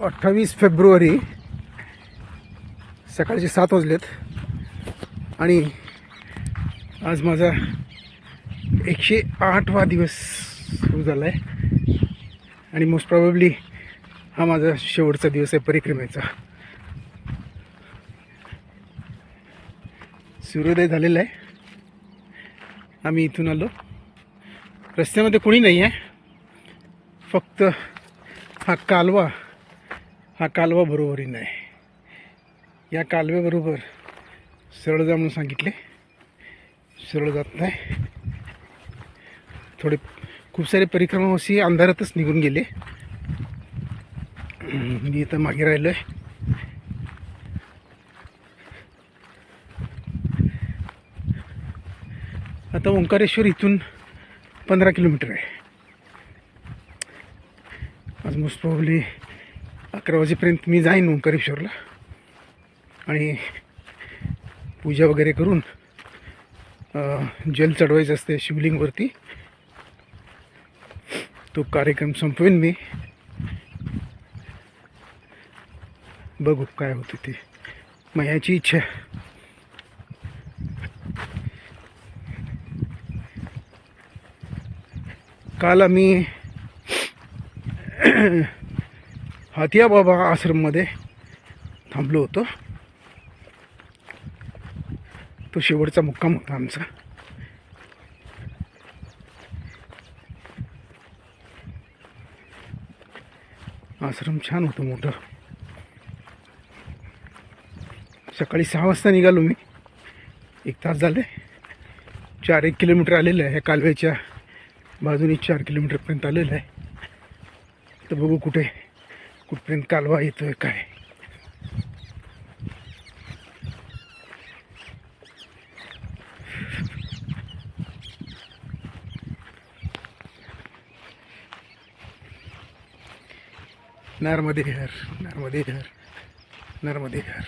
अठ्ठावीस फेब्रुवारी सकाळचे सात वाजलेत. आणि आज माझा एकशे आठवा दिवस सुरू झाला आहे आणि मोस्ट प्रॉबेबली हा माझा शेवटचा दिवस आहे परिक्रमेचा. सूर्योदय झालेला आहे. आम्ही इथून आलो. रस्त्यामध्ये कोणी नाही आहे फक्त हा कालवा हा कालवा बरोबरी नाही. या कालव्याबरोबर सरळ जा म्हणून सांगितले. सरळ जात नाही. थोडे खूप सारे परिक्रमावासी अंधारातच निघून गेले. मी इथं मागे राहिलो आहे आता ओंकारेश्वर इथून पंधरा किलोमीटर आहे. आज मोस्ट प्रॉब्ली अकरा वाजेपर्यंत मी जाईन ओंकारेश्वरला. आणि पूजा वगैरे करून जल चढवायचं असते शिवलिंगवरती. तो कार्यक्रम संपवेन मी. बघू काय होते ते. मग याची इच्छा. काल आम्ही हातिया बाबा आश्रममध्ये थांबलो होतो. तो शेवटचा मुक्काम होता आमचा. आश्रम छान होतं मोठं. सकाळी सहा वाजता निघालो मी. एक तास झाले. चार एक किलोमीटर आलेलं आहे. ह्या कालव्याच्या बाजूने चार किलोमीटरपर्यंत आलेलं आहे. तर बघू कुठे कुठपर्यंत कालवा येतोय काय? नर्मदे घर नर्मदे घर नर्मदे घर.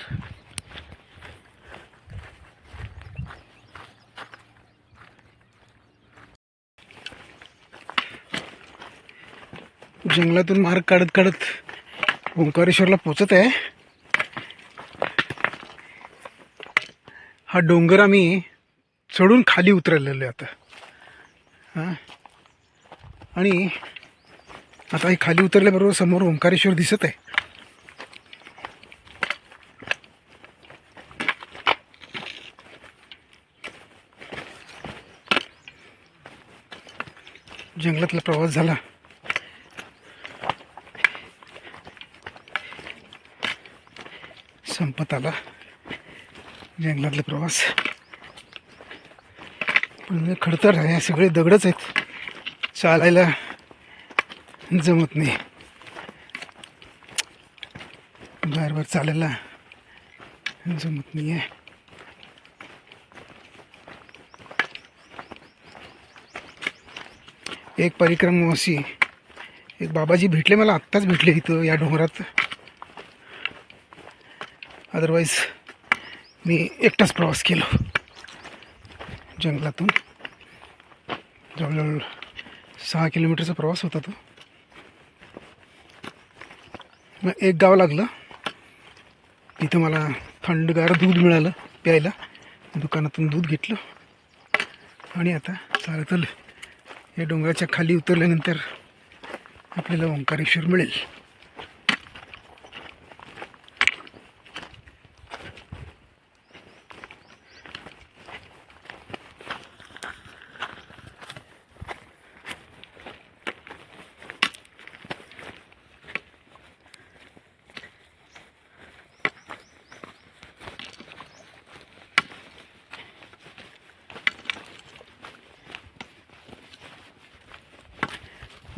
जंगलातून मार्ग काढत काढत ओंकारेश्वरला पोचत आहे. हा डोंगर आम्ही चढून खाली उतरलेलो आहे आता. हां. आणि आता हे खाली उतरल्याबरोबर समोर ओंकारेश्वर दिसत आहे. जंगलातला प्रवास झाला. संपत आला. जंगलातला प्रवास. पण खडतर आहे सगळे दगडच आहेत. चालायला जमत नाही. बार चालायला जमत नाही आहे एक परिक्रमावासी एक बाबाजी भेटले मला आत्ताच भेटले इथं या डोंगरात. अदरवाईज मी एकटाच प्रवास केलो. जंगलातून. जवळजवळ सहा किलोमीटरचा प्रवास होता तो. मग एक गाव लागलं. तिथं मला थंडगार दूध मिळालं प्यायला. दुकानातून दूध घेतलं. आणि आता चालत या डोंगराच्या खाली उतरल्यानंतर आपल्याला ओंकारेश्वर मिळेल.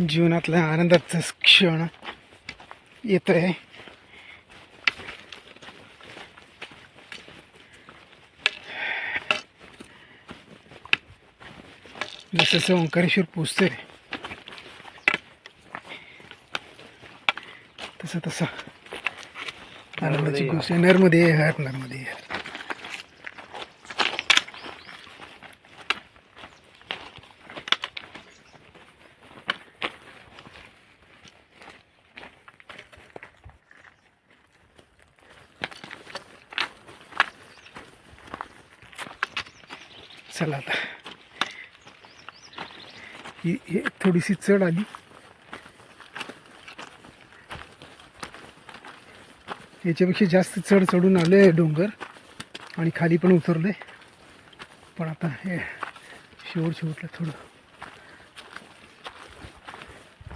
जीवनातला आनंदाचा क्षण येत आहे जसं ओंकारेश्वर पोचतंय तसं तसं. आनंदाची गोष्ट नर्मदे हर नर्मदे. हर चला आता. ही थोडीशी चढ आली. याच्यापेक्षा जास्त चढ चढून आले डोंगर. आणि खाली पण उतरले पण आता हे शेवट शेवटला थोडं.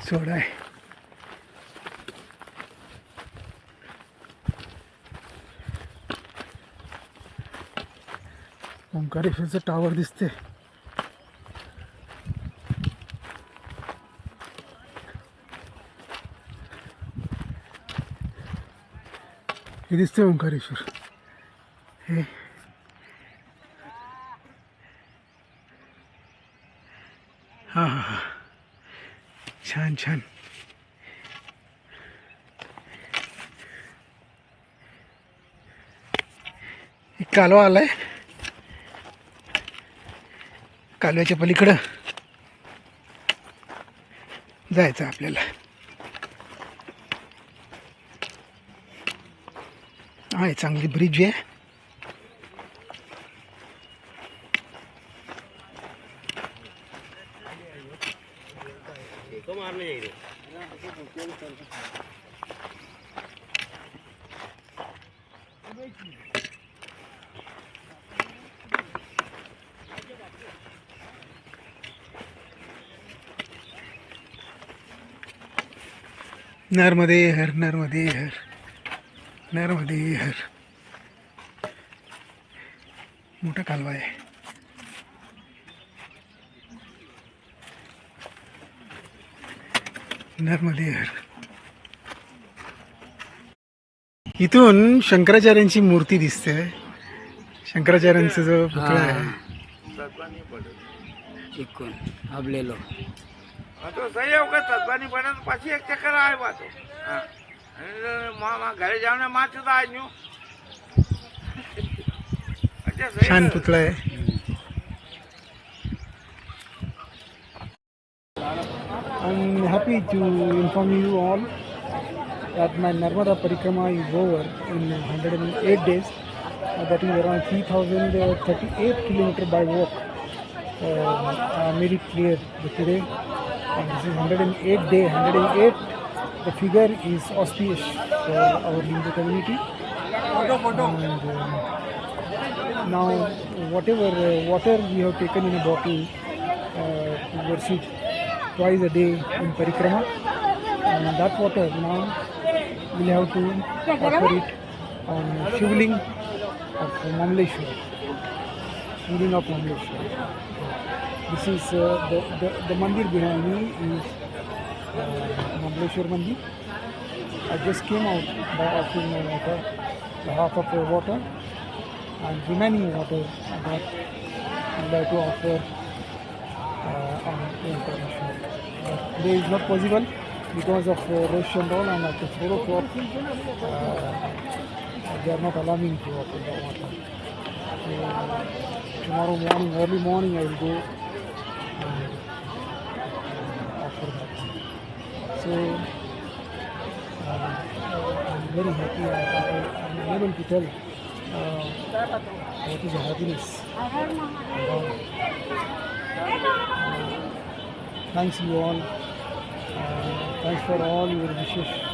चढ आहे. ओंकारेश्वरचं टावर दिसते हे। दिसते ओंकारेश्वर हे हा हा हा। छान छान। एक कालवा आलाय कालव्याच्या पलीकडं जायचं आपल्याला. आहे चांगली ब्रिज आहे. नर्मदे हर नर्मदे हर नर्मदे हर मोठा कालवा आहे. नर्मदे हर इथून शंकराचार्यांची मूर्ती दिसते. शंकराचार्यांचा जो पुतळा आहे. चिकन आपलेलो તો સહી વખત તદ્વાની બને તો પછી એક ચક્કર આવ્યા તો હા અને મા મા ઘરે જાવને માથું તો આજનું એટલે સહી छान કર. पुतळा आहे I'm happy to inform you all that my Narmada Parikrama is over in 108 days. Uh, that is around 3038 kilometer by walk. Uh, I made it clear today. And this is 108 day. 108. The figure is auspicious for our Hindu community. And, um, now whatever uh, water we have taken in a bottle uh, to worship twice a day in parikrama and that water now we'll have to offer it on shivling of Mamleshwar shivling of Mamleshwar this is uh, the, the the mandir behind me is uh, mandir I just came out by offering my water the half of the water and remaining water that I would like to offer uh, on international. But today is not possible because of uh, rush and all and at the 4 o'clock uh, they are not allowing to offer the water. So tomorrow morning, early morning I will go offer that. So uh, I'm very happy. I, I'm able to tell uh, what is happiness. Uh, thanks you all. Uh, thanks for all your wishes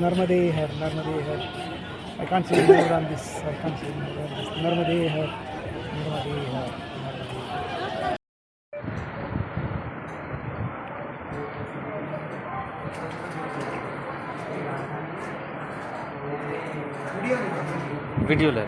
नर्मदे हर नर्मदे हर I can't this I can't this नर्मदे हर नर्मदे हर video ले।